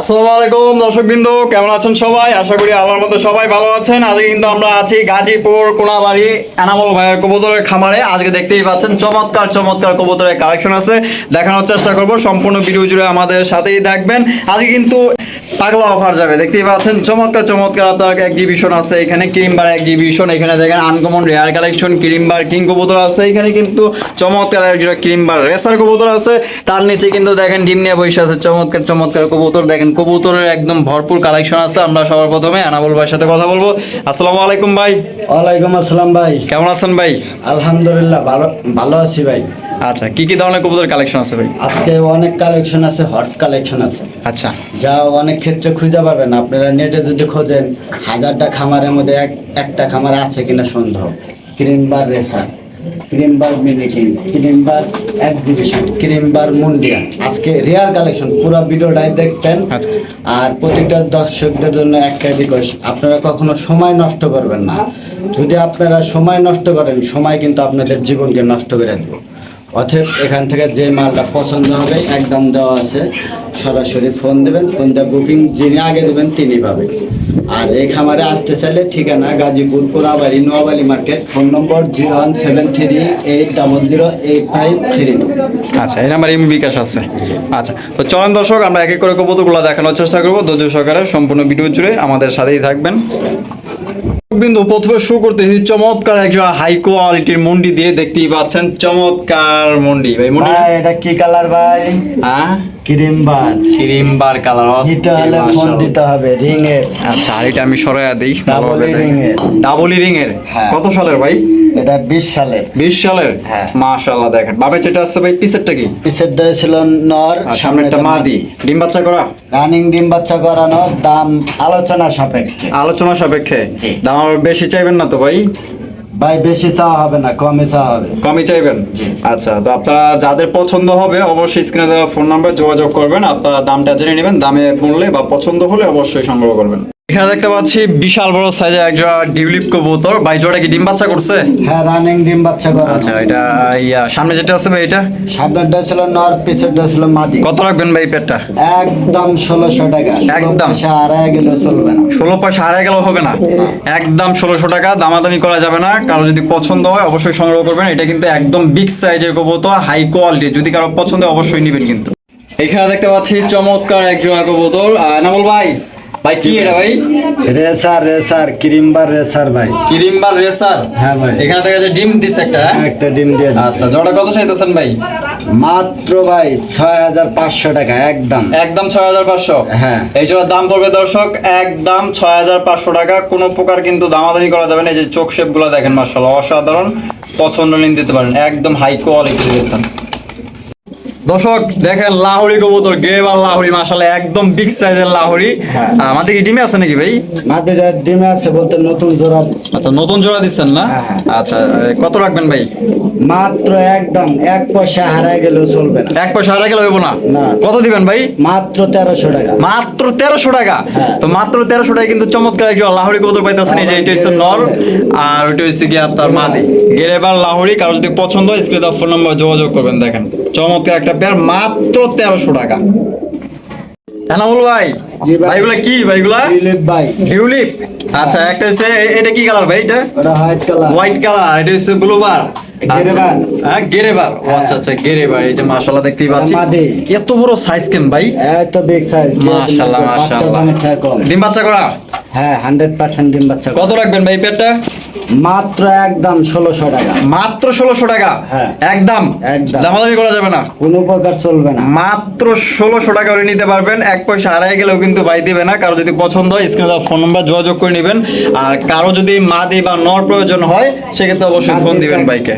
আসসালামু আলাইকুম, দর্শকবৃন্দ, কেমন আছেন সবাই? আশা করি আল্লাহর মতো সবাই ভালো আছেন। আজকে কিন্তু আমরা আছি গাজীপুর কোনাবাড়ি এনামল ভাইয়ের কবুতরের খামারে। আজকে দেখতেই পাচ্ছেন, চমৎকার চমৎকার কবুতরের কালেকশন আছে। দেখানোর চেষ্টা করব, সম্পূর্ণ ভিডিও জুড়ে আমাদের সাথেই থাকবেন। আজকে কিন্তু পাগলা অফার যাবে, দেখতেই পাচ্ছেন, চমৎকার চমৎকার আপনার এক্সিবিশন আছে এখানে, ক্রিমবার এক্সিবিশন এখানে দেখেন আনকমন রেয়ার কালেকশন ক্রিমবার কিং কবুতর আছে। এখানে কিন্তু চমৎকার ক্রিমবার রেসার কবুতর আছে। তার নিচে কিন্তু দেখেন ডিম নিয়ে বসে আছে, চমৎকার চমৎকার কবুতর। দেখেন কবুতরের একদম ভরপুর কালেকশন আছে। আমরা সবার প্রথমে আনাবুল ভাইয়ের সাথে কথা বলব। আসসালামু আলাইকুম ভাই। ওয়ালাইকুম আসসালাম ভাই। কেমন আছেন ভাই? আলহামদুলিল্লাহ ভালো ভালো আছি ভাই। আচ্ছা কি কি ধরনের কবুতর কালেকশন আছে ভাই? আজকে অনেক কালেকশন আছে হট কালেকশন আছে। আচ্ছা। যা অনেক ক্ষেত্রে খুঁজে পাবেন। আপনারা নেটে যদি খোঁজেন হাজারটা খামারের মধ্যে এক একটা খামারে আছে কিনা সন্দেহ। Cream bar racer cream bar mini king cream bar exhibition cream bar মুন্ডিয়া। আজকে রেয়ার কালেকশন পুরো ভিডিওটাই দেখবেন। আচ্ছা। আর প্রত্যেকটা দর্শকদের জন্য একটা রিকোয়েস্ট আপনারা কখনো সময় নষ্ট করবেন না। যদি আপনারা সময় নষ্ট করেন সময় কিন্তু আপনাদের জীবনকে নষ্ট করে দেবে। অতএব এখান থেকে যে মালটা পছন্দ হবে, একদম দেওয়া আছে। সরাসরি ফোন দেবেন, ফোন দিয়ে বুকিং যিনি আগে দেবেন তিনি পাবেন। আর এই খামারে আসতে চাইলে ঠিকানা Gazipur Korabari, Noyabari market, phone number zero one seven three eight double zero eight five three আচ্ছা এই নাম্বার এম বিকাশ আছে। আচ্ছা তো চলেন দর্শক, আমরা এক এক করে কবুতরগুলো দেখানোর চেষ্টা করব। ধৈর্য সহকারে সম্পূর্ণ ভিডিও জুড়ে আমাদের সাথেই থাকবেন। বিন্দু প্রথমে শুরু করতেছি। চমৎকার একজন হাই কোয়ালিটির মুন্ডি দিয়ে দেখতেই পাচ্ছেন। চমৎকার মুন্ডি। ভাই মুন্ডি? এটা কি কালার ভাই? হ্যাঁ? ক্রিম বাদ কালার দিতে হলে ফোন দিতে হবে রিং এর আচ্ছা এটা আমি সরাইয়া দিই Double ring এর। ডাবল রিং এর হ্যাঁ। কত সালের ভাই? এটা সালের। হ্যাঁ। মাশাআল্লাহ দেখেন। বাবে যেটা আছে ভাই কি? পিছেরটা ছিল নর মাদি। ডিম বাচ্চা করা? রানিং ডিম বাচ্চা করানো দাম আলোচনা সাপেক্ষে। আলোচনা সাপেক্ষে। দাম বেশি চাইবেন না তো ভাই? ভাই বেশি চাওয়া হবে না কমই চাওয়া হবে। কমই চাইবেন? আচ্ছা তো আপনারা যাদের পছন্দ হবে অবশ্যই স্ক্রিনে দেওয়া ফোন নাম্বার যোগাযোগ করবেন। আপনারা দামটা জেনে নেবেন দামে পড়লে বা পছন্দ হলে অবশ্যই সংগ্রহ করবেন। এখানে দেখতে পাচ্ছি বিশাল বড় সাইজের একটা ডিউলিপ কবুতর। ভাই জোড়া কি ডিম বাচ্চা করছে? হ্যাঁ রানিং ডিম বাচ্চা করানো আচ্ছা এটা ইয়া সামনে যেটা আছে ভাই এটা? সামনেরটা ছিল নর পিছেরটা ছিল মাদি। কত রাখবেন ভাই পেটটা একদম ষোলোশো টাকা। একদম। পয়সা আড়াই গেলে চলবে না। ষোলো পয়সা হারিয়ে গেলেও হবে না। একদম ষোলোশো টাকা দামাদামি করা যাবে না। কারও যদি পছন্দ হয় অবশ্যই সংগ্রহ করবেন। এটা কিন্তু একদম বিগ সাইজের কবুতর হাই কোয়ালিটি যদি কারও পছন্দ হয় অবশ্যই নেবেন কিন্তু। এখানে দেখতে পাচ্ছি চমৎকার এক জোড়া কবুতর। আহ, এনামুল ভাই। ভাই কি এটা ভাই? রেসার রেসার ক্রিমবার রেসার ভাই। Cream bar racer? হ্যাঁ ভাই। এখানে দেখা যায় ডিম দিছে একটা হ্যাঁ? একটা ডিম দিয়ে। আচ্ছা জোড়া কত চাইতেছেন ভাই? মাত্র ভাই ছয় হাজার পাঁচশো টাকা একদম। একদম ছয় হাজার পাঁচশো? হ্যাঁ। এই জোড়ার দাম পড়বে দর্শক একদম ছয় হাজার পাঁচশো টাকা। কোনো প্রকার কিন্তু দামাদামি করা যাবে না। এই যে চোখ শেপগুলো দেখেন মার্শাল্লাহ অসাধারণ পছন্দ নিয়ে দিতে পারেন। একদম হাই কোয়ালিটি দিয়েছেন দর্শক দেখেন লাহোরি কবুতর গ্রেবার লাহুরি মাসালে একদম বিগ সাইজের লাহুরি। হ্যাঁ। আমাদের কি ডিমে আছে নাকি ভাই? আমাদের ডিমে আছে বলতে নতুন জোড়া আচ্ছা নতুন জোড়া দিচ্ছেন না? হ্যাঁ, হ্যাঁ। আচ্ছা কত রাখবেন ভাই? মাত্র একদম এক পয়সা হারাই গেলেও চলবে না। এক পয়সা হারা গেলে হইব না। কত দিবেন ভাই? মাত্র তেরোশো টাকা। মাত্র তেরোশো টাকা? হ্যাঁ। তো মাত্র তেরোশো টাকা কিন্তু চমৎকার একজন লাহোরি কবুতর পাইতেছেন। যে এটা হচ্ছে নর আর ওইটা হচ্ছে গিয়ে আপনার মাদি। গেরেবার লাহোরি কারও যদি পছন্দ হয় স্ক্রিনে ফোন নম্বর যোগাযোগ করবেন দেখেন। চমৎকার একটা পেয়ার মাত্র তেরোশো টাকা। এনামুল ভাই। ভাইগুলা কি ভাইগুলা? দিলীপ ভাই। টিউলিপ? আচ্ছা একটা হচ্ছে এটা কি কালার ভাই এটা? হোয়াইট কালার হোয়াইট কালার এটা হচ্ছে ব্লু বার। গেরেবার। হ্যাঁ গেরেবার। হ্যাঁ। আচ্ছা আচ্ছা গেরেবার এই যে মাশাআল্লাহ দেখতেই পাচ্ছি। এত বড় সাইজ কেন ভাই? এত বিগ সাইজ মাশাআল্লাহ মাশাআল্লাহ। ডিম বাচ্চা করা? হ্যাঁ হান্ড্রেড পার্সেন্ট ডিম বাচ্চা কত রাখবেন ভাই পেটটা মাত্র একদম ষোলোশো টাকা। মাত্র ষোলোশো টাকা? হ্যাঁ। একদম? একদম। দামাদামি করা যাবে না? কোনো প্রকার চলবে না। মাত্র ষোলোশো টাকা করে নিতে পারবেন। এক পয়সা হারাই গেলেও কিন্তু ভাই দিবে না। কারও যদি পছন্দ হয় স্ক্রিনে ফোন নাম্বার যোগাযোগ করে নেবেন। আর কারও যদি মাদি বা নর প্রয়োজন হয় সেক্ষেত্রে অবশ্যই ফোন দিবেন। ভাইকে।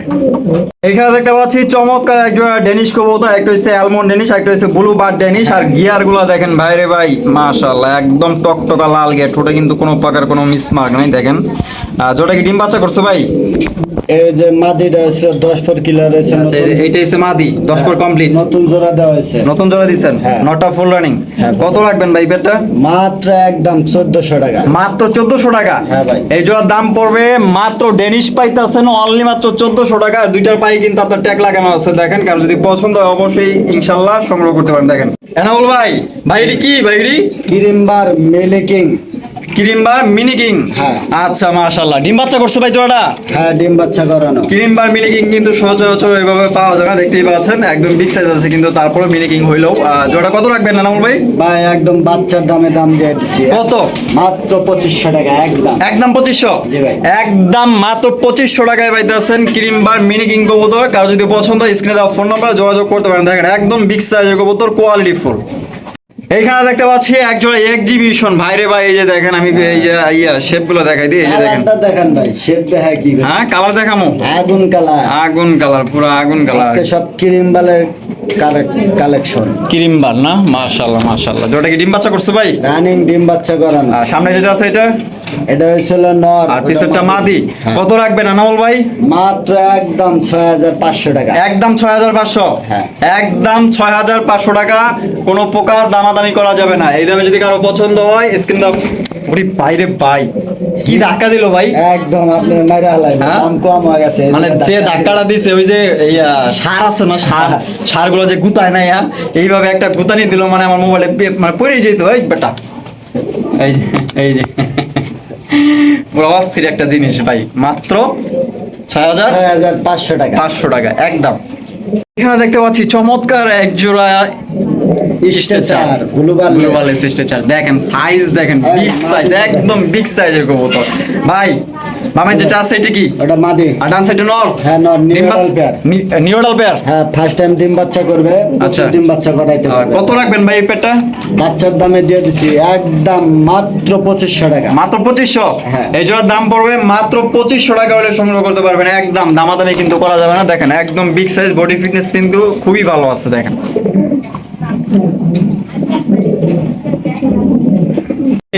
এখানে দেখতে পাচ্ছি চমৎকার একজন ডেনিশ কবুতর একটা হচ্ছে অ্যালমন্ড ডেনিশ একটা হচ্ছে ব্লু বার ডেনিশ আর গিয়ারগুলো দেখেন ভাইরে ভাই মাশাআল্লাহ একদম টকটকা লাল গিয়ার ঠোঁটে কিন্তু কিন্তু কোনো প্রকার কোনো মিসমার্ক নাই দেখেন। জোড়া কি ডিম বাচ্চা করছে ভাই? এই যে মাদিটা হচ্ছে দশ পর কিলো রয়েছে আচ্ছা, এই এইটা হচ্ছে মাদি দশ পর কমপ্লিট। নতুন জোড়া দেওয়া হয়েছে। নতুন জোড়া দিচ্ছেন হ্যাঁ। নটা ফুল রানিং হ্যাঁ। কত রাখবেন ভাই পেটটা? মাত্র একদম চোদ্দশো টাকা। মাত্র চোদ্দশো টাকা? হ্যাঁ ভাই। এই জোড়ার দাম পড়বে মাত্র ডেনিশ পাইতেছেন অনলি মাত্র চোদ্দশো টাকা। আর দুইটার পাই কিন্তু আপনার ট্যাগ লাগানো আছে দেখেন। কারণ যদি পছন্দ হয় অবশ্যই ইনশাআল্লাহ সংগ্রহ করতে পারেন দেখেন। এনামুল ভাই ভাই এটি কি ভাই এটি? কিরিমবার মেলিকিং ক্রিমবার মিনি কিং হ্যাঁ। আচ্ছা মাশাল্লাহ ডিম বাচ্চা করছে ভাই জোড়াটা হ্যাঁ ডিম বাচ্চা করানো। ক্রিমবার মিনি কিং কিন্তু সচরাচর এইভাবে পাওয়া যায় না দেখতেই পাচ্ছেন। একদম বিগ সাইজ আছে কিন্তু তারপরে মিনি কিং হইলেও আহ, জোড়া কত রাখবেন এনামুল ভাই? ভাই একদম বাচ্চার দামে দাম দিয়ে দিচ্ছি কত? মাত্র পঁচিশশো টাকা একদম। একদম পঁচিশশো? জি ভাই। একদম মাত্র পঁচিশশো টাকায় পাইতেছেন ক্রিম বার মিনি কিং কবুতর। কারও যদি পছন্দ হয় স্ক্রিনে দেওয়া ফোন নাম্বার যোগাযোগ করতে পারেন। দেখেন একদম বিগ সাইজের কবুতর কোয়ালিটি ফুল এইখানে দেখতে পাচ্ছি একজোড়া এক্সিবিশন ভাইরে ভাই এই যে দেখেন আমি এই যে ইয়া শেপগুলো দেখাই দিই এই যে দেখেন। দেখেন ভাই শেপ দেখা কি? হ্যাঁ কালার দেখামো। আগুন কালার আগুন কালার পুরো আগুন কালার আজকে সব ক্রিমবালের কালেকশন ক্রিম বাল না? মাশাআল্লাহ মাশাআল্লাহ। যেটা কি ডিম বাচ্চা করছে ভাই? রানিং ডিম বাচ্চা করানো। সামনে যেটা আছে এটা? এটা হয়েছিল নর। আর পিছেরটা মাদি? হ্যাঁ। কত রাখবেন আনামল ভাই? মাত্র একদম ছয় হাজার পাঁচশো টাকা। একদম ছয় হাজার পাঁচশো? হ্যাঁ। একদম ছয় হাজার পাঁচশো টাকা। কোনো প্রকার দামাদামি করা যাবে না। এই দামে যদি কারও পছন্দ হয় স্ক্রিন দাও ওরে বাইরে ভাই। কি ধাক্কা দিল ভাই? একদম আপনার মাইরা হালাই হ্যাঁ? দাম কম হয়ে গেছে মানে যে ধাক্কাটা দিছে ওই যে আহ, সার আছে না সার? সারগুলো যে গুতায় না ইয়া, এইভাবে একটা গুতানি দিল মানে আমার মোবাইলে মানে পড়েই যেত এই বেটা। এই যে এই অস্থির একটা জিনিস ভাই মাত্র ছয় হাজার পাঁচশো টাকা। পাঁচশো টাকা একদম। এখানে দেখতে পাচ্ছি চমৎকার এক জোড়া দেখেন সাইজ দেখেন হ্যাঁ, বিগ সাইজ একদম বিগ সাইজের কবুতর। ভাই মামের যেটা আছে এটা কি? ওটা মাদি। আর ডান সাইডে নর? হ্যাঁ, নর, ডিম neonatal বাচ্চা- pair। নি- নিউরাল পেয়ার? হ্যাঁ ফার্স্ট টাইম ডিম বাচ্চা করবে আচ্ছা। ডিম বাচ্চা করাইতে পারবে। কত রাখবেন ভাই এই পেটটা বাচ্চার দামে দিয়ে দিচ্ছি একদম মাত্র পঁচিশশো টাকা। মাত্র পঁচিশশো? হ্যাঁ। এই জোড়ার দাম পড়বে মাত্র পঁচিশশো টাকা হলে সংগ্রহ করতে পারবেন। একদম দামাদামি কিন্তু করা যাবে না। দেখেন একদম বিগ সাইজ বডি ফিটনেস কিন্তু খুবই ভালো আছে দেখেন।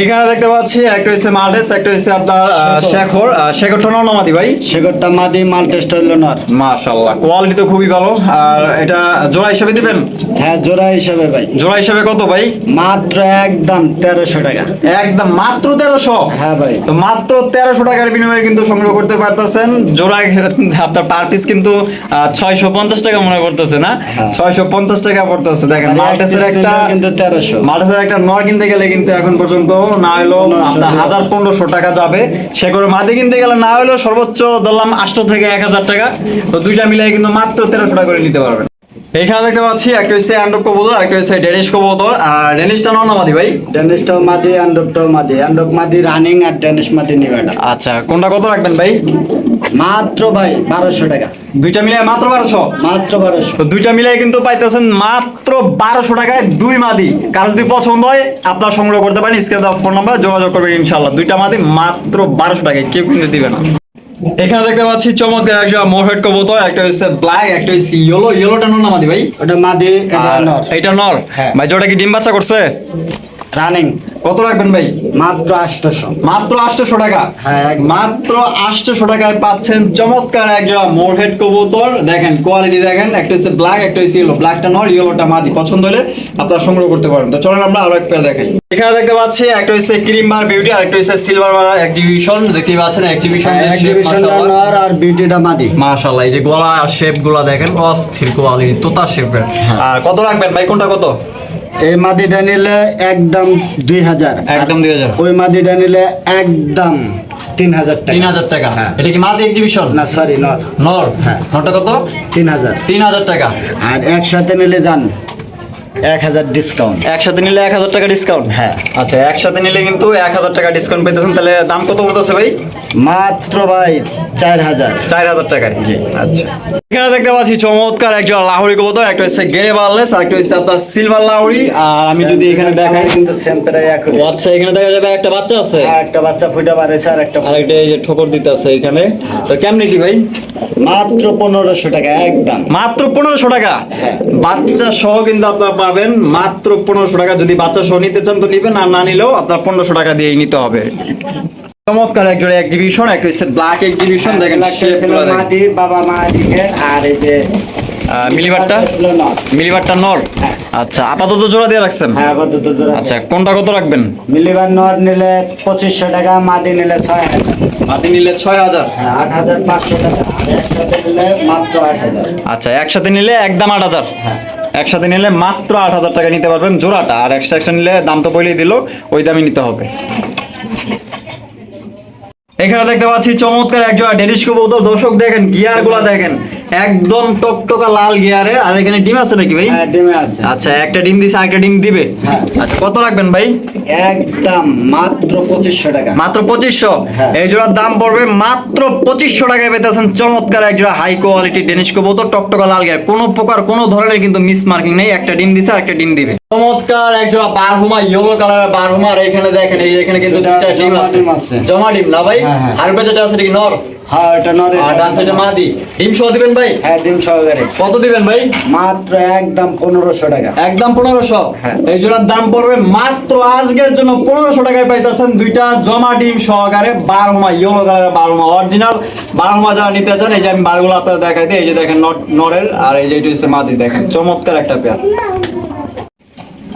এখানে দেখতে পাচ্ছি একটা হচ্ছে মাল্টেস একটা হচ্ছে আপনার শেখর। শেখরটা নর্নামাদি ভাই? সেগরটা মাদি মাল টেস্ট হইল নর মাশাল্লাহ কোয়ালিটি তো খুবই ভালো। আর এটা জোড়া হিসেবে দিবেন? হ্যাঁ জোড়া হিসাবে ভাই। জোড়া হিসেবে কত ভাই? মাত্র একদম তেরোশো টাকা। একদম মাত্র তেরোশো? হ্যাঁ ভাই। তো মাত্র তেরোশো টাকার বিনিময়ে কিন্তু সংগ্রহ করতে পারতেছেন। জোড়া আপনার পার পিস কিন্তু ছয়শো পঞ্চাশ টাকা মনে করতেছে না? হ্যাঁ। ছয়শো পঞ্চাশ টাকা পড়তেছে। দেখেন এক মাল্টেসের একটা কিন্তু তেরোশো। মাল্টেসের একটা নর কিনতে গেলে কিন্তু এখন পর্যন্ত না হলেও আপনার হাজার পনেরোশো টাকা যাবে। সে করে মাদি কিনতে গেলে না হলেও সর্বোচ্চ ধরলাম আটশো থেকে এক হাজার টাকা। তো দুইটা মিলাই কিন্তু মাত্র তেরোশো টাকা করে নিতে পারবেন। এখানে দেখতে পাচ্ছি একটা হচ্ছে অ্যান্ডব কবুতর একটা হচ্ছে ডেনিশ কবুতর। আর ডেনিশটা নর না মাদি ভাই? ডেনিসটাও মাদি অ্যান্ডপটাও মাদি। অ্যান্ডপ মাদি রানিং আর ডেনিস মাদি নিবে না। আচ্ছা কোনটা কত রাখবেন ভাই? মাত্র ভাই বারোশো টাকা। দুইটা মিলাই মাত্র বারোশো? মাত্র বারোশো। দুইটা মিলাই কিন্তু পাইতেছেন মাত্র বারোশো টাকায় দুই মাদি। কারও যদি পছন্দ হয় আপনার সংগ্রহ করতে পারেন। স্ক্রিনে ফোন নাম্বার যোগাযোগ করবেন ইনশাল্লাহ দুইটা মাদি মাত্র বারোশো টাকায়। কেউ কিনতে দিবে না। এখানে দেখতে পাচ্ছি চমৎকার একটা মোহেড কবুতর একটা হচ্ছে ব্ল্যাক একটা হচ্ছে ইয়েলো ইয়েলোটা নর না মাদি ভাই? ওটা মাদি এটা নর। এটা নর? হ্যাঁ। ভাই জোড়া কি ডিম বাচ্চা করছে? রানিং কত রাখবেন ভাই? মাত্র আটশোশো মাত্র আটশোশো টাকা? হ্যাঁ, মাত্র আটশোশো টাকায় পাচ্ছেন চমৎকার একজোড়া মোরহেড কবুতর। দেখেন কোয়ালিটি দেখেন একটা হচ্ছে ব্ল্যাক একটা হচ্ছে ইয়েলো ব্ল্যাকটা নর ইয়েলোটা মাদি। পছন্দ হলে আপনারা সংগ্রহ করতে পারেন। তো চলেন আমরা আরও এক পেয়ার দেখাই। এখানে দেখতে পাচ্ছি একটা হচ্ছে ক্রিম বার বিউটি আর একটা হচ্ছে সিলভার বার এক্সিবিশন দেখতেই পাচ্ছেন এক্সিবিশন এক্সিবিশনটা নর আর বিউটিটা মাদি। মাশাআল্লাহ এই যে গলা শেপগুলা দেখেন অস্থির কোয়ালিটি তোতা শেপের হ্যাঁ। আর কত রাখবেন ভাই? কোনটা কত? এই মাদিটা নিলে একদম দুই হাজার। একদম 2000 ওই মাদিটা নিলে একদম তিন হাজার তিন হাজার টাকা। হ্যাঁ। এটা কি মাদি এক্সিবিশন না সরি নর নর হ্যাঁ। নরটা কত? তিন হাজার। তিন হাজার টাকা। আর একসাথে নিলে যান এক হাজার ডিসকাউন্ট একসাথে নিলে এক হাজার টাকা ডিসকাউন্ট হ্যাঁ। আচ্ছা একসাথে নিলে কিন্তু এক হাজার টাকা ডিসকাউন্ট পেতেছেন। তাহলে দাম কত পড়তেছে ভাই? মাত্র ভাই চার হাজার। চার হাজার টাকায়। জি। আচ্ছা। এখানে দেখতে পাচ্ছি চমৎকার একজন লাহোরি কবুতর একটা হচ্ছে গেরে বার্লেস একটা হচ্ছে আপনার সিলভার লাহোরি। আর আমি যদি এখানে দেখাই কিন্তু সেম প্রায় একই। আচ্ছা এখানে দেখা যাবে একটা বাচ্চা আছে? হ্যাঁ, একটা বাচ্চা ফুটে পারেছে আর একটা আর একটা এই যে ঠোকর দিতে আছে এখানে। তো কেমনি কি ভাই? মাত্র পনেরোশো টাকা একদম। মাত্র পনেরোশো টাকা? হ্যাঁ। বাচ্চা সহ কিন্তু আপনারা পাবেন মাত্র পনেরোশো টাকা। যদি বাচ্চা সহ নিতে চান তো নিবেন আর না নিলেও আপনার পনেরোশো টাকা দিয়েই নিতে হবে। চমৎকার একজন এক্সিবিশন একটা হচ্ছে ব্ল্যাক এক্সিবিশন দেখেন। বাবা মা দিকে আর এই যে মিলিবারটা মিলিবারটা নর। হ্যাঁ। আচ্ছা আপাতত জোড়া দিয়ে রাখছেন? হ্যাঁ আপাতত জোড়া আচ্ছা কোনটা কত রাখবেন? মিলিবার নর নিলে পঁচিশশো টাকা মাদি নিলে ছয় হাজার। মাটি নিলে ছয় হাজার? হ্যাঁ আট হাজার পাঁচশো টাকা। একসাথে নিলে মাত্র আট হাজার। আচ্ছা একসাথে নিলে একদম আট হাজার? হ্যাঁ। একসাথে নিলে মাত্র আট হাজার টাকা নিতে পারবেন জোড়াটা। আর এক্সট্রা নিলে দাম তো বলেই দিল ওই দামই নিতে হবে। এখানে দেখতে পাচ্ছি চমৎকার একজন ডেনিশ কবুতর। দর্শক দেখেন গিয়ারগুলা দেখেন। একদম টকটকা লাল গিয়ারের আর এখানে ডিম আছে নাকি ভাই? হ্যাঁ ডিমে আছে। আচ্ছা একটা ডিম দিছে আরেকটা ডিম দিবে? হ্যাঁ। আচ্ছা কত রাখবেন ভাই? একদম মাত্র পঁচিশশো টাকা। মাত্র পঁচিশশো? হ্যাঁ। এই জোড়ার দাম পড়বে মাত্র পঁচিশশো টাকায় পেতেছেন চমৎকার এক জোড়া হাই কোয়ালিটি ডেনিশ কবুতর টকটকা লাল গিয়ার কোনো প্রকার কোনো ধরনের কিন্তু মিস মার্কিং নেই। একটা ডিম দিছে আর একটা ডিম দিবে। চমৎকার এক জোড়া বারহুমা ইয়েলো কালারের বারহুমা। আর এখানে দেখেন এই এখানে কিন্তু দুটা ডিম আছে। জমা ডিম না ভাই? হ্যাঁ, হ্যাঁ। আর যেটা আছে এটা কি নর? হ্যাঁ এটা নরে আর ডান সাইডে মাদি ডিম সহ দিবেন ভাই? হ্যাঁ ডিম সহকারে। কত দিবেন ভাই? মাত্র একদম পনেরোশো টাকা। একদম পনেরোশো? হ্যাঁ। এই জোড়ার দাম পড়বে মাত্র আজকের জন্য পনেরোশো টাকায় পাইতেছেন দুইটা জমা ডিম সহকারে বারোমা ইয়েলো কালারের বারোমা অরিজিনাল বারোমা যারা নিতে চান এই যে আমি বারগুলো আপনার দেখাই দিই এই যে দেখেন নরের আর এই যে এটা হচ্ছে মাদি দেখেন। চমৎকার একটা পেয়ার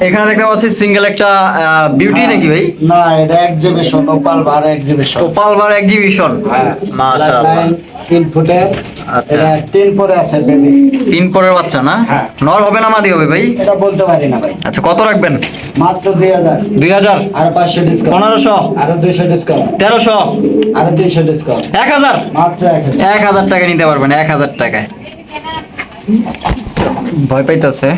এখানে দেখতে পাচ্ছি সিঙ্গেল একটা বিউটি নাকি ভাই? না এটা এক্সিবিশন ওপাল ভার এক্সিবিশন টোপাল বার এক্সিবিশন হ্যাঁ। মাশাআল্লাহ। তিন ফুটে। আচ্ছা। এটা তিন পরে আছে বেবি তিন পরের বাচ্চা না? হ্যাঁ। নর হবে না মাদি হবে ভাই? এটা বলতে পারি না ভাই। আচ্ছা কত রাখবেন? মাত্র দুই হাজার। দুই হাজার? আর পাঁচশো ডিসকাউন্ট পনেরোশো? আরও দুইশো ডিসকাউন্ট তেরোশো? আরও দুইশো ডিসকাউন্ট এক হাজার? মাত্র এক হাজার। এক টাকা নিতে পারবেন এক হাজার টাকায়। ভয় পাইতেছে।